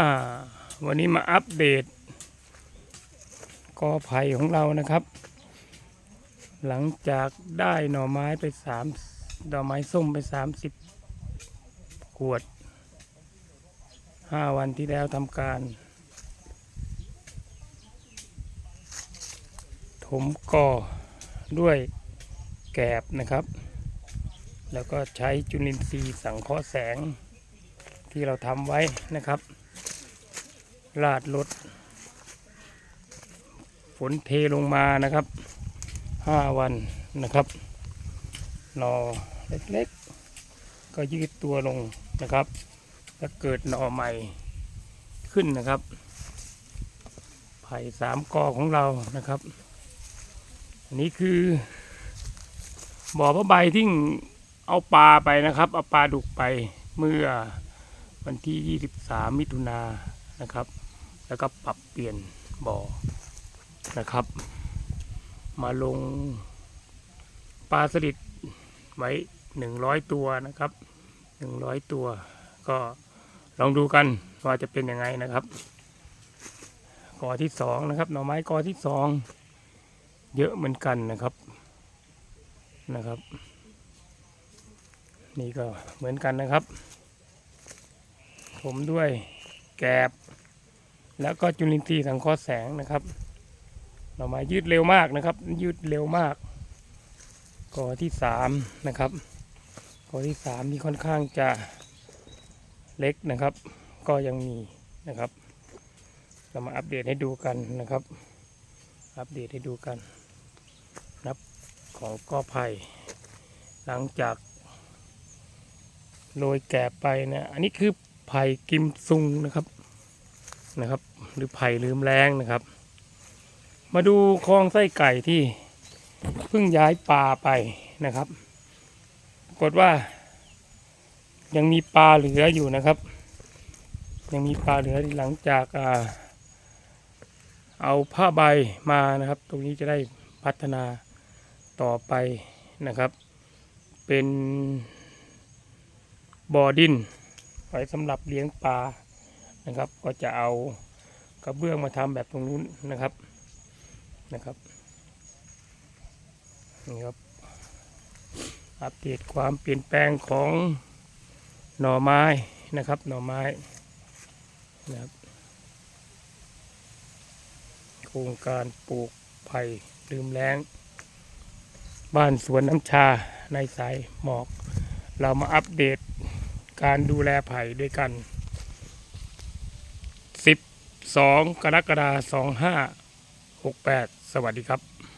อ่าวันนี้มาอัปเดตกอไผ่ของเรานะครับ หลังจากได้หน่อไม้ไปสามดอกไม้ส้มไปสามสิบขวดห้าวันที่แล้วทำการ ถมกอด้วยแกบนะครับ แล้วก็ใช้จุลินทรีย์สังเคราะห์แสง ที่เราทำไว้นะครับลาดรถฝนเทลงมานะครับห้าวันนะครับหนอเล็กๆ ก็ยืดตัวลงนะครับแล้วเกิดหน่อใหม่ขึ้นนะครับ ไผ่สามกอของเรานะครับ อันนี้คือบ่อพระใบที่เอาปลาไปนะครับ เอาปลาดุกไปเมื่อ วันที่ 23 มิถุนานะครับ แล้วก็ปรับเปลี่ยนบ่อนะครับ มาลงปลาสลิดไว้ 100 ตัวนะครับ 100 ตัว ก็ลองดูกันว่าจะเป็นยังไงนะครับกอที่สองนะครับ หน่อไม้กอที่สองเยอะเหมือนกันนะครับนะครับ นี่ก็เหมือนกันนะครับ มด้วยแกบ แล้วก็จุลินทรีย์สังเคราะห์แสงนะครับหน่อไม้ยืดเร็วมากนะครับ ยืดเร็วมากกอที่สามนะครับกอที่สามที่ค่อนข้างจะเล็กนะครับ ก็ยังมีนะครับ เรามาอัปเดตให้ดูกันนะครับ อัปเดตให้ดูกันนับของกอไผ่หลังจากโรยแกบไปเนี่ยอันนี้คือ ไผ่กิมซุงนะครับนะครับ หรือไผ่ลืมแรงนะครับ มาดูคลองไส้ไก่ที่เพิ่งย้ายปลาไปนะครับปรากฏว่า ยังมีปลาเหลืออยู่นะครับ ยังมีปลาเหลือหลังจากอ่าเอาผ้าใบมานะครับ ตรงนี้จะได้พัฒนาต่อไปนะครับ เป็นบอดิน ว้สำหรับเลี้ยงปลานะครับ ก็จะเอากระเบื้องมาทำแบบตรงนู้นนะครับนะครับนี่ครับอัปเดตความเปลี่ยนแปลงของหน่อไม้นะครับ หน่อไม้นะครับโครงการปลูกไผ่ลืมแล้ง บ้านสวนน้ำชาในสายหมอก เรามาอัปเดต การดูแลไผ่ด้วยกัน 12 กรกฎาคม2568 สวัสดีครับ